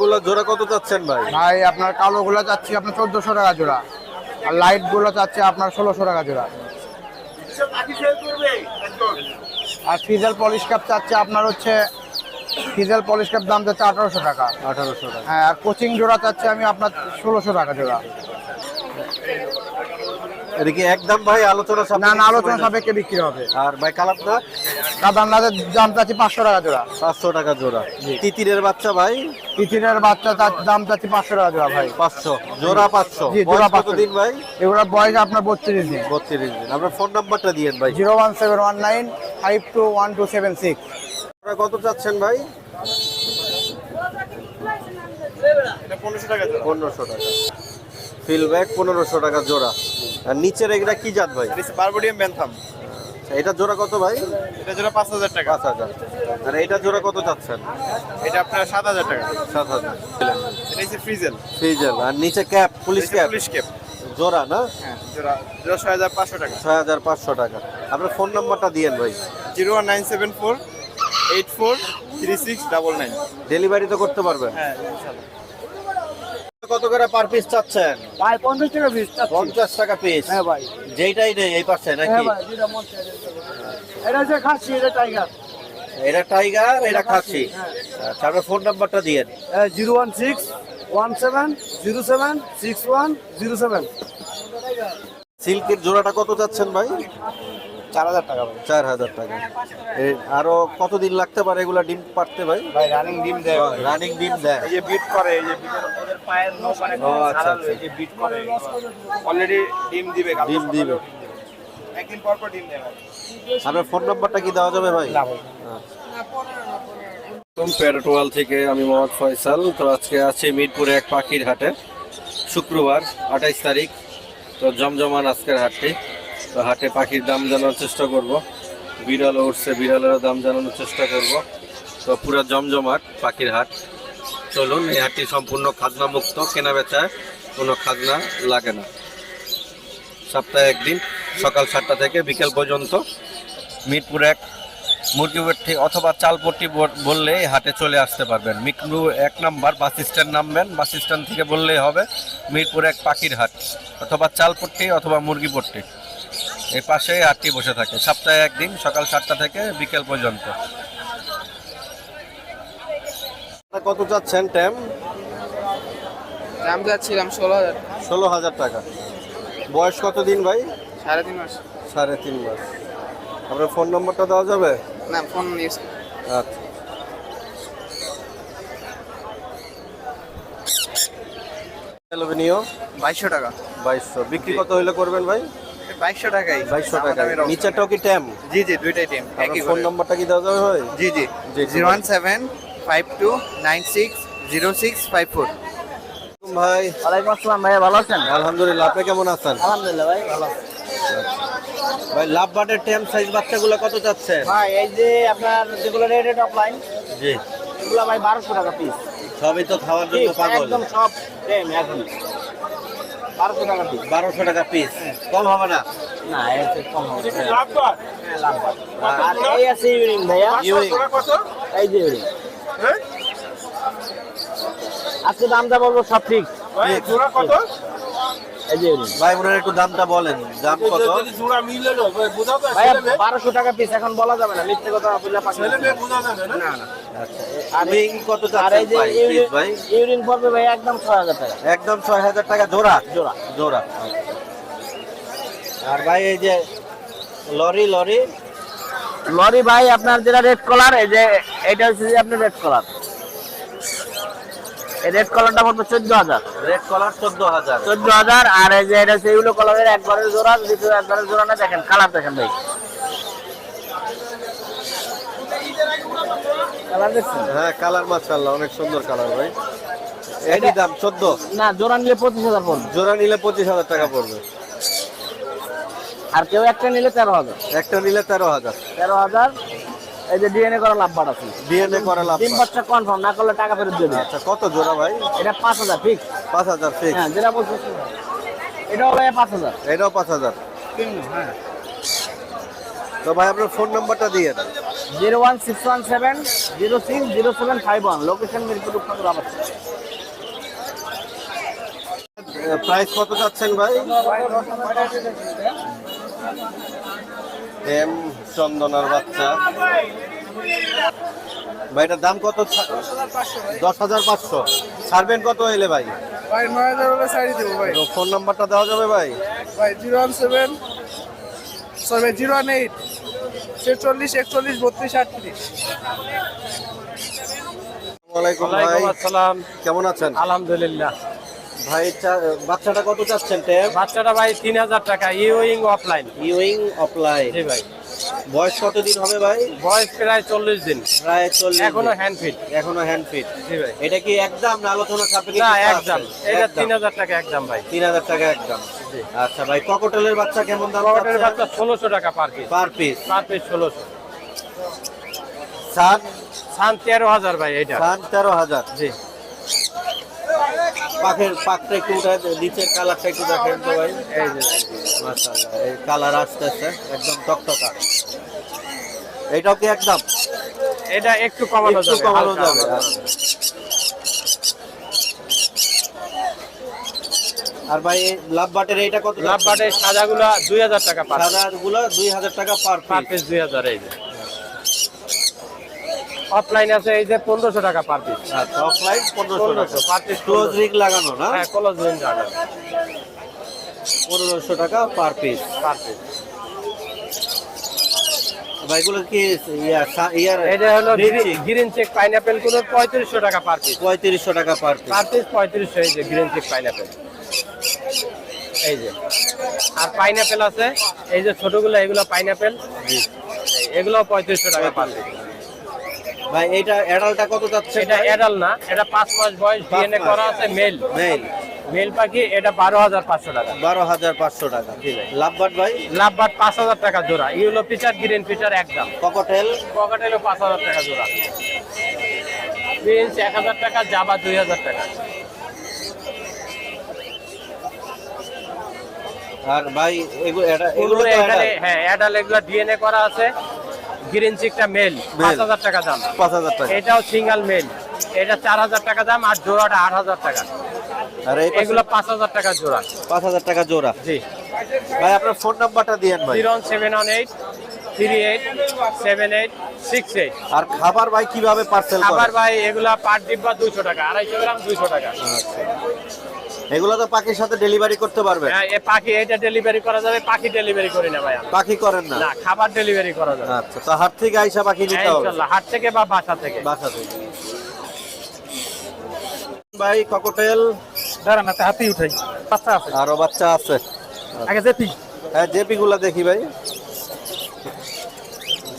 গুলো জোড়া কত চাচ্ছেন ভাই? ভাই আপনার কালো গুলো চাচ্ছি আপনার চোদ্দশো টাকা জোড়া। আর লাইটগুলো চাচ্ছে আপনার ষোলোশো টাকা জোড়া। আর ফিজেল পলিশ কাপ চাচ্ছে আপনার হচ্ছে ফিজেল পলিশ কাপ দাম চাচ্ছে আঠারোশো টাকা। আঠারোশো টাকা। হ্যাঁ আর কোচিং জোড়া চাচ্ছে আমি আপনার ষোলোশো টাকা জোড়া। এদিকে একদম ভাই আলোচনা না সাপেক্ষে না আলোচনা সাপেক্ষে বিক্রি হবে। আর ভাই কালাপটা কাদান্নাদের দাম চাচ্ছি পাঁচশো টাকা জোড়া। পাঁচশো টাকা জোড়া। তিতিরের বাচ্চা ভাই? পিচিনের বাচ্চা তার দাম চাচ্ছি পাঁচশো টাকা জোড়া ভাই। পাঁচশো। জোড়া পাঁচশো। জি, জোড়া 500 দিন ভাই? এগুলো বয়স আপনার বত্রিশ দিন। বত্রিশ দিন। আপনার ফোন নাম্বারটা দিয়েন ভাই। Zero one seven one nine five two one two seven six. আপনারা কত চাচ্ছেন ভাই? পনেরোশো টাকা জোড়া। পনেরোশো টাকা। ফিল ব্যাগ পনেরোশো টাকা জোড়া। আর নিচের এগুলা কি জাত ভাই? বারবোডিয়াম ব্যান্থাম আচ্ছা, এটা জোড়া কত ভাই? এটা জোড়া পাঁচ হাজার টাকা। পাঁচ হাজার। আর এটা জোড়া কত চাচ্ছেন? এটা আপনার সাত হাজার টাকা। সাত হাজার। এটা ফ্রিজেল ফ্রিজেল আর নিচে cap police cap police cap জোড়া না? হ্যাঁ জোড়া জোড়া ছয় হাজার পাঁচশো টাকা। ছয় হাজার পাঁচশো টাকা। আপনার ফোন নাম্বারটা দিয়েন ভাই। Zero one nine seven four eight four three six double nine. Delivery তো করতে পারবেন। হ্যাঁ কত করে পার পিস চাচ্ছেন? ভাই পঞ্চাশ টাকা পিস পঞ্চাশ টাকা পিস হ্যাঁ ভাই। যেইটাই নেই এই পাশে নাকি? হ্যাঁ এটা হচ্ছে খাসি এটা টাইগার এটা টাইগার এটা খাসি হ্যাঁ। আচ্ছা আপনার ফোন নাম্বারটা দিয়েন। Zero one six one seven zero seven six one zero seven. সিল্কের জোড়াটা কত চাচ্ছেন ভাই? চার হাজার টাকা ভাই। চার হাজার টাকা। এ, আরও কতদিন লাগতে পারে এগুলা ডিম পারতে ভাই? ভাই রানিং ডিম দেয়। রানিং ডিম দেয়। এই যে বিট করে এই যে ওদের পায়ের নখ অনেক ও, আচ্ছা, আচ্ছা। এই যে বিট করে। অলরেডি ডিম দিবে ডিম। দিবে। একদিন পর পর ডিম দেবে আপনার ফোন নাম্বারটা কি দেওয়া যাবে ভাই? না ভাই। পেরোটোয়াল থেকে আমি মোহাম্মদ ফয়সাল। তো আজকে আছি মিরপুরে এক পাখির হাটে। শুক্রবার আঠাইশ তারিখ। তো জমজমান আজকের হাটটি। তো হাটে পাখির দাম জানার চেষ্টা করব। বিড়ালও উঠছে, বিড়ালেরও দাম জানানোর চেষ্টা করব। তো পুরো জমজমাট পাখির হাট। চলুন, এই হাটটি সম্পূর্ণ খাজনা মুক্ত কেনা বেচায় কোনো খাজনা লাগে না। সপ্তাহে একদিন, সকাল সাতটা থেকে বিকেল পর্যন্ত মিরপুর এক মুরগিপট্টি অথবা চালপট্টি বল- বললে হাটে চলে আসতে পারবেন। মিরপুর এক নাম্বার বাস স্ট্যান্ড নামবেন। বাস স্ট্যান্ড থেকে বললেই হবে, মিরপুর এক পাখির হাট অথবা চালপট্টি অথবা মুরগিপট্টি। এই পাশেই হাটটি বসে থাকে। সপ্তাহে একদিন সকাল সাতটা থেকে বিকেল পর্যন্ত। কত চাচ্ছেন ট্যাম? দাম যাচ্ছিলাম ষোলো হাজার ষোলো হাজার টাকা। বয়স কত দিন ভাই? সাড়ে তিন মাস। সাড়ে তিন মাস। আপনার ফোন নম্বরটা দেওয়া যাবে? না ফোন ইউজ আচ্ছা। বাইশশো টাকা। বাইশশো। বিক্রি কত হইলে করবেন ভাই? বাইশশো টাকাই বাইশশো টাকা নিচেরটাও কি ট্যাম জি জি দুইটাই টিম। একই ফোন নাম্বারটা কি দেওয়া যাবে ভাই? জি জি। Zero one seven five two nine six zero six five four. ভাই। ওয়ালাইকুম আসসালাম ভাই ভালো আছেন? আলহামদুলিল্লাহ আপনি কেমন আছেন? আলহামদুলিল্লাহ ভাই ভালো ভাই লাভ বাটের ট্যাম সাইজ বাচ্চাগুলো কত চাচ্ছেন ভাই এই যে আপনার যেগুলো রেটেড অফলাইন জি। এগুলো ভাই বারোশো টাকা পিস সবই তো খাওয়ার জন্য পাগল। একদম সব সেম এখন বারোশো টাকা পিস বারোশো টাকা পিস কম হবে না? না কম হবে হ্যাঁ। আর এই আছে ইউরিং ভাইয়া। ইউরিং এই যে ইউরিং আজকে দামটা বলব সব ঠিক। ভাই ওনার একটু দামটা বলেন। দাম কত? বারোশো টাকা পিস এখন বলা যাবে না মিথ্যে কথা বুঝলে পাচ্ছি না? না কত আর এই চাচ্ছেন যে ভাই ভাই? পড়বে ভাই একদম ছয় হাজার টাকা। একদম ছয় হাজার টাকা জোড়া? জোড়া। জোড়া। আর ভাই এই যে লরি লরি? লরি ভাই আপনার যেটা রেড কলার এই যে এটা হচ্ছে যে আপনার রেড কলার রেড কলারটা পড়বে চোদ্দ হাজার। রেড কলার চোদ্দ হাজার। চোদ্দ হাজার আর এই যে এটা ইউলো কলারের একবারের জোড়া দ্বিতীয় একবারের জোড়া না দেখেন কালার দেখেন ভাই। কালার দেখছেন? হ্যাঁ কালার মাশাআল্লাহ অনেক সুন্দর কালার ভাই। একই দাম চোদ্দ? না জোড়া নিলে পঁচিশ হাজার পড়বে। জোড়া নিলে পঁচিশ হাজার টাকা পড়বে। আর কেউ একটা নিলে তেরো হাজার। একটা নিলে তেরো হাজার। তেরো হাজার এই যে ডিএনএ করা লাভবার আছে ডিএনএ করা লাভ তিন বাচ্চা কনফার্ম না করলে টাকা ফেরত দেবে। আচ্ছা কত জোড়া ভাই? এটা পাঁচ হাজার ফিক্স পাঁচ হাজার ফিক্স হ্যাঁ যেটা বলছো এটাও ভাই পাঁচ হাজার। এটাও পাঁচ হাজার। হ্যাঁ। তো ভাই আপনার ফোন নাম্বারটা দিয়ে দেন। Zero one six one seven zero six zero seven five one. Location Mirpur Rupnagar আবার প্রাইস কত চাচ্ছেন ভাই? এম চন্দনার বাচ্চা। ভাই এটার দাম কত? দশ হাজার পাঁচশো। ছাড়বেন কত এলে ভাই? ভাই নয় হাজার হলে দেবো ভাই। ফোন নাম্বারটা দেওয়া যাবে ভাই? ভাই zero one seven sorry zero one eight ছেচল্লিশ একচল্লিশ বত্রিশ আটত্রিশ। ওয়ালাইকুম ভাই। আসসালাম। কেমন আছেন? আলহামদুলিল্লাহ। ভাই বাচ্চাটা কত চাচ্ছেন ট্যাব বাচ্চাটা ভাই তিন হাজার টাকা ইউইং অফলাইন ইউইং অফলাইন জি ভাই। বয়স কতদিন হবে ভাই? বয়স প্রায় চল্লিশ দিন। প্রায় চল্লিশ এখনও। হ্যান্ড ফিট এখনও হ্যান্ড ফিট জি ভাই। এটা কি একদম না আলোচনা সাপেক্ষে না একদম। এটা তিন হাজার টাকা একদম ভাই। তিন হাজার টাকা একদম। আচ্ছা ভাই ককটেলের বাচ্চা কেমন দাম পকেটের বাচ্চা ষোলোশো টাকা per piece per piece per piece ষোলোশো। সাত সান তেরো হাজার ভাই এটা সাত তেরো হাজার। জি। পাখের পাখটা একটু উঠে নিচের কালারটা একটু দেখেন তো ভাই এই যে মাশাআল্লাহ এই কালার আসতেছে একদম টকটকা। এইটাও কি একদম? এটা একটু কমানো একটু যাবে কমানো যাবে। আর ভাই লাভ বাটের এইটা কত লাভ বাটের সাদাগুলা দুই হাজার টাকা পার সাদা গুলো দুই হাজার টাকা পার পার পিস দুই হাজার এই যে। অফলাইন আছে এই যে পনেরোশো টাকা পার পিস আচ্ছা অফলাইন পনেরোশো টাকা। পার পিস ক্লোজ রিং লাগানো না? হ্যাঁ টাকা পার পিস পার পিস কি ইয়ার এটা হলো গ্রিন চেক পাইনাপেলগুলো টাকা পার পিস পঁয়ত্রিশশো টাকা পার পিস পার পিস পঁয়ত্রিশশো এই যে গ্রিন চেক পাইনাপেল এই যে। আর পাইনাপেল আছে এই যে ছোটগুলো এগুলো পাইনাপেল এগুলো পঁয়ত্রিশশো টাকা পার পিস ভাই এইটা অ্যাডালটা কত যাচ্ছে এটা অ্যাডাল না এটা পাঁচ মাস বয়স ডিএনএ করা আছে মেল মেল মেল পাখি এটা বারো হাজার পাঁচশো টাকা। বারো হাজার পাঁচশো টাকা লাভবাট ভাই? লাভবাট পাঁচ হাজার টাকা জোড়া। ইউলো ফিচার গ্রিন ফিচার একদম। ককটেল পকেটেলও পাঁচ হাজার টাকা জোড়া। প্রিন্স এক হাজার টাকা জাবা দুই হাজার টাকা। আর ভাই এগুলো এটা- এগুলো এগুলো এখানে হ্যাঁ অ্যাডাল এগুলো ডিএনএ করা আছে। গ্রিন চিকটা মেল পাঁচ হাজার টাকা দাম। পাঁচ হাজার টাকা। এটাও সিঙ্গেল মেল। এটা চার হাজার টাকা দাম আর জোড়াটা আট হাজার টাকা। আর এগুলো পাঁচ হাজার টাকা জোড়া। পাঁচ হাজার টাকা জোড়া। জি। ভাই আপনার ফোন নাম্বারটা দিয়েন ভাই। Zero seven one eight three eight seven eight six eight. আর খাবার ভাই কীভাবে পার্সেল খাবার ভাই এগুলা পার ডিব্বা দুইশো টাকা। আড়াইশো গ্রাম দুইশো টাকা। এগুলো তো পাখির সাথে ডেলিভারি করতে পারবেন হ্যাঁ, পাখি এটা ডেলিভারি করা যাবে পাখি ডেলিভারি করি না ভাই। পাখি করেন না? না খাবার ডেলিভারি করা যাবে। আচ্ছা তো হাট থেকে আইসা পাখি নিতে হ্যাঁ, হবে। ইনশাল্লাহ হাট থেকে বা বাসা থেকে। বাসা থেকে। ভাই ককটেল? দাঁড়ান হাতে হাতেই উঠাই। বাচ্চা আছে। আরও বাচ্চা আছে। আগে জেপি। হ্যাঁ জেপি গুলা দেখি ভাই।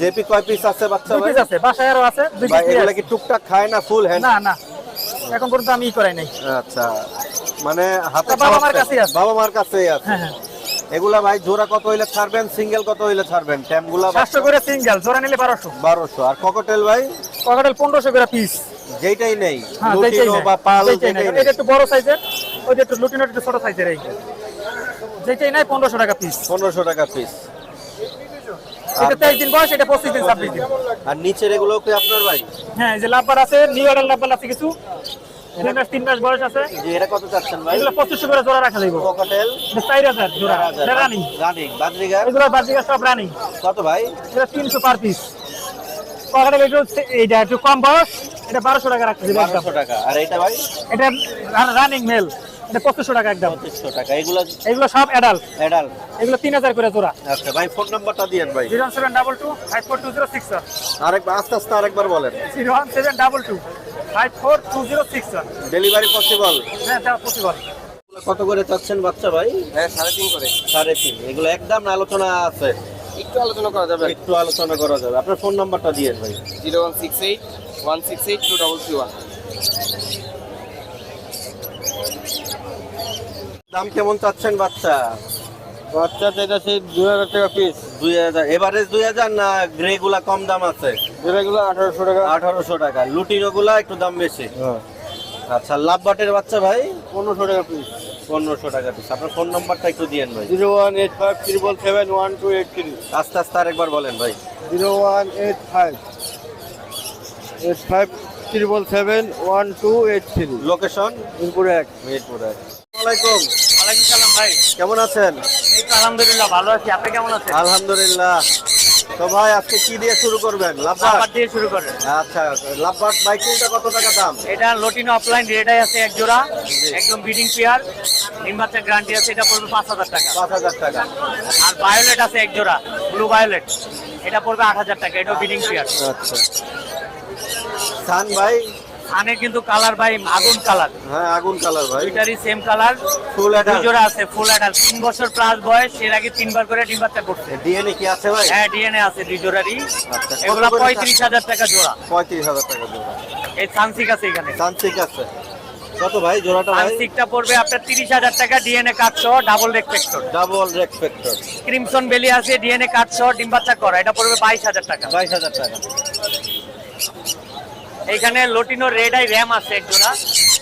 জেপি কয় পিস আছে বাচ্চা ভাই? পিস আছে বাসায় আরও আছে দুই ভাই পিস এগুলা কি টুকটাক খায় না ফুল হ্যান্ড না না এখন পর্যন্ত আমি করাই নাই। আচ্ছা। মানে হাতে বাবা মার কাছেই আছে। বাবা মার কাছেই আছে। হ্যাঁ হ্যাঁ। এগুলা ভাই জোড়া কত হইলে ছাড়বেন সিঙ্গেল কত হইলে ছাড়বেন? ট্যামগুলা করে সিঙ্গেল জোড়া নিলে বারোশো। বারোশো। আর ককটেল ভাই? পকেটেল পনেরোশো করে পিস যেইটাই নেই। হ্যাঁ লুটিনো বা পাল নেই। এটা একটু বড় সাইজের ওইটা একটু লুটিনো একটু ছোট সাইজের এই যেটাই নাই পনেরোশো টাকা পিস পনেরোশো টাকা পিস এটা দিন বয়স এটা পঁচিশ দিন ছাব্বিশ দিন। আর নিচের এগুলো কি আপনার ভাই? হ্যাঁ এই যে লাভবার আছে নিউ অর্ডার লাভবার আছে কিছু। দুই মাস তিন মাস বয়স আছে। যে এটা কত চাচ্ছেন ভাই? এগুলো পঁচিশশো করে জোড়া রাখা যাইব। ককটেল চার হাজার জোড়া। রানিং রানিং বাদরিগার এগুলো বাজিকা সব রানিং কত ভাই? এটা তিনশো পার পিস পকেটেল একটু এইটা একটু কম বয়স। এটা বারোশো টাকা রাখতে দিবে বারোশো টাকা। আর এটা ভাই? এটা রানিং মেল এটা পঁচিশশো টাকা একদম। পঁচিশশো টাকা। এগুলো এগুলো সব অ্যাডাল্ট অ্যাডাল্ট এগুলো তিন হাজার করে জোড়া। আচ্ছা ভাই ফোন নাম্বারটা দিয়েন ভাই। Zero seven double two five four two zero six আরেকবার আস্তে আস্তে আরেকবার বলেন। Zero one seven double two five four two zero six delivery possible হ্যাঁ এটা পসিবল কত করে চাচ্ছেন বাচ্চা ভাই? হ্যাঁ সাড়ে তিন করে। সাড়ে তিন। এগুলো একদম না আলোচনা আছে। একটু আলোচনা করা যাবে। একটু আলোচনা করা যাবে। আপনার ফোন নাম্বারটা দিয়েন ভাই। Zero one six eight one six eight two double three one. দাম কেমন চাচ্ছেন বাচ্চা? বাচ্চা যেটা সেই দু হাজার টাকা পিস দুই হাজার এভারেজ দুই হাজার না গ্রে গুলা কম দাম আছে? যেটাগুলো আঠারোশো টাকা। আঠারোশো টাকা। লুটিনো গুলা একটু দাম বেশি? হ্যাঁ। আচ্ছা লাভ বাটের বাচ্চা ভাই? পনেরোশো টাকা পিস পনেরোশো টাকা পিস আপনার ফোন নাম্বারটা একটু দিয়েন ভাই। Zero one eight five triple seven one two eight three আস্তে আস্তে আরেকবার বলেন ভাই। Zero one eight five. Eight five triple seven one two eight three location Mirpur এক। মিরপুর এক। আসসালামাইকুম ভাই। কেমন আছেন? এই তো আলহামদুলিল্লাহ ভালো আছি। আপনি কেমন আছেন? আলহামদুলিল্লাহ। তো ভাই আজকে কি দিয়ে শুরু করবেন? লাভবাট দিয়ে শুরু করেন। আচ্ছা লাভবাট বাইকিংটা কত টাকা দাম? এটা লটিনো অফলাইন রেডাই আছে এক জোড়া। একদম বিডিং পেয়ার তিন বাচ্চা গ্যারান্টি আছে এটা পড়বে পাঁচ হাজার টাকা। পাঁচ হাজার টাকা। আর ভায়োলেট আছে এক জোড়া ব্লু ভায়োলেট এটা পড়বে আট হাজার টাকা এটাও বিডিং পেয়ার আচ্ছা। ভাই থানে কিন্তু কালার ভাই আগুন কালার। হ্যাঁ আগুন কালার ভাই। দুইটারই সেম কালার। ফুল অ্যাডাল্ট জোড়া আছে ফুল অ্যাডাল তিন বছর প্লাস বয়স এর আগে তিনবার করে ডিম বাচ্চা করছে। ডিএনএ কি আছে ভাই? হ্যাঁ ডিএনএ আছে দুই জোড়ারই। আচ্ছা, এগুলো পঁয়ত্রিশ হাজার টাকা জোড়া। পঁয়ত্রিশ হাজার টাকা জোড়া। এই সানসিক আছে এখানে। সানসিক আছে। কত ভাই জোড়াটা ভাই? সানসিকটা পড়বে আপনার তিরিশ হাজার টাকা ডিএনএ কার্ড সহ ডাবল রেসপেক্টর ডাবল রেসপেক্টর ক্রিমসন বেলি আছে ডিএনএ কার্ড সহ ডিম বাচ্চা করা। এটা পড়বে বাইশ হাজার টাকা। বাইশ হাজার টাকা। এখানে লটিনো রেড আই র্যাম আছে এক জোড়া।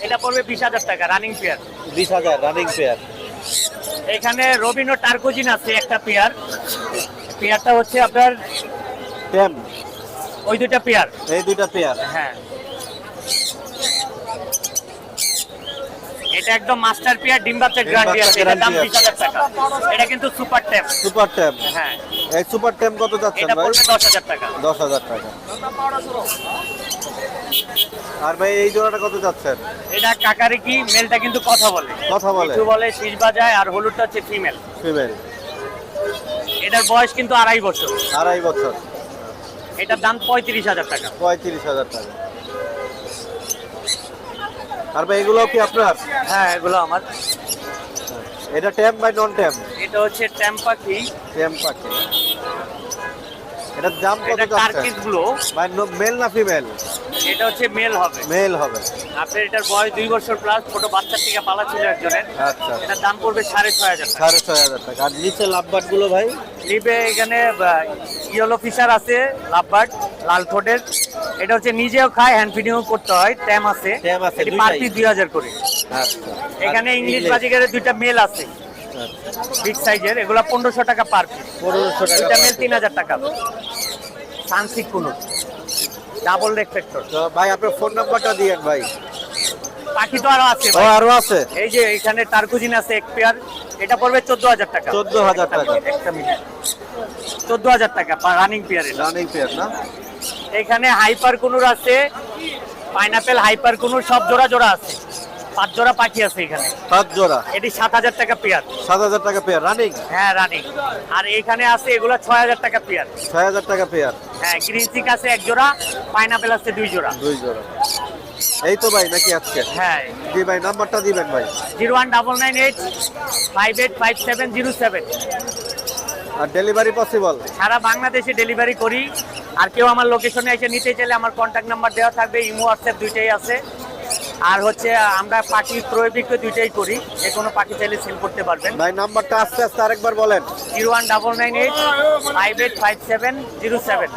এটা পড়বে বিশ হাজার টাকা রানিং পেয়ার বিশ হাজার রানিং পেয়ার এখানে রবিনো টার্কোজিন আছে একটা পেয়ার পেয়ারটা হচ্ছে আপনার টেম ওই দুইটা পেয়ার এই দুইটা পেয়ার হ্যাঁ। এটা একদম মাস্টার পেয়ার ডিম বাচ্চা ডিম গ্যারান্টি আছে। এটার দাম guarantee বিশ হাজার টাকা। এটা কিন্তু সুপার ট্যাপ সুপার টেম হ্যাঁ। এই সুপার টেম কত যাচ্ছেন এটা ভাই? পড়বে দশ হাজার টাকা। দশ হাজার টাকা। আর ভাই এই জোড়াটা কত যাচ্ছেন এটা কাকারে কি মেলটা কিন্তু কথা বলে। কথা বলে। কিছু বলে শীষ বাজায় আর হলুদটা হচ্ছে ফিমেল ফিমেল এটার বয়স কিন্তু আড়াই বছর। আড়াই বছর। এটার দাম পঁয়ত্রিশ হাজার টাকা। পঁয়ত্রিশ হাজার টাকা। আর ভাই এগুলো কি আপনার? হ্যাঁ এগুলো আমার। এটা টেম বাই নন টেম এটা হচ্ছে ট্যাম্প পাখি। টেম পাখি। এটার দাম কত এটা যাচ্ছে টার্কিসগুলো ভাই মেল না ফিমেল এটা হচ্ছে মেল হবে। মেল হবে। আপনার এটার বয়স দুই বছর প্লাস ছোট বাচ্চার থেকে পালা ছিল একজনের। আচ্ছা এটার দাম পড়বে সাড়ে ছয় হাজার সাড়ে ছয় হাজার টাকা। আর নিচে লাভবাটগুলো ভাই? লিবে এখানে ইয়েলো ফিশার আছে লাভবার্ড লাল ঠোঁটের। এটা হচ্ছে নিজেও খায় হ্যান্ড ফিডিংও করতে হয় ট্যাম আছে। ট্যাম আছে, পার পিস দুই হাজার করে। আচ্ছা এখানে ইংলিশ বাজিকারের দুইটা মেল আছে। বিগ সাইজের এগুলো পনেরোশো টাকা পার পিস পনেরোশো টাকা দুইটা মেল তিন হাজার টাকা। সানসিক কোনো। ডাবল তো ভাই আপনার ফোন নাম্বারটা দিয়েন ভাই। পাখি তো আরও আছে ও। আরও আছে? এই যে এখানে টার্কুজিন আছে এক পেয়ার এটা পড়বে চোদ্দ হাজার টাকা 14,000 টাকা। একটা মিনিট চোদ্দ হাজার টাকা রানিং পেয়ার এটা। রানিং পেয়ার না? এখানে হাইপার কুনুর আছে পাইনাপেল হাইপার কুনুর সব জোড়া জোড়া আছে। পাঁচ জোড়া পাখি আছে এখানে। সাত জোড়া। এটি সাত হাজার টাকা পেয়ার। সাত হাজার টাকা পেয়ার রানিং হ্যাঁ রানিং আর এখানে আছে এগুলো ছয় হাজার টাকা পেয়ার। ছয় হাজার টাকা পেয়ার। হ্যাঁ গ্রিন চিক আছে এক জোড়া পাইনাপেল আছে দুই জোড়া। দুই জোড়া। এই তো ভাই নাকি আজকে? হ্যাঁ। জি ভাই নাম্বারটা দিবেন ভাই। Zero one double nine eight five eight five seven zero seven. আর ডেলিভারি পসিবল সারা বাংলাদেশে ডেলিভারি করি। আর কেউ আমার লোকেশনে এসে নিতে চাইলে আমার কন্ট্যাক্ট নাম্বার দেওয়া থাকবে ইমো হোয়াটসঅ্যাপ দুইটাই আছে। আর হচ্ছে আমরা পাখি ক্রয় বিক্রয় দুইটাই করি। যে কোনো পাখি চাইলে সেল করতে পারবেন। ভাই নাম্বারটা আস্তে আস্তে আরেকবার বলেন। Zero one double nine eight five eight five seven zero seven.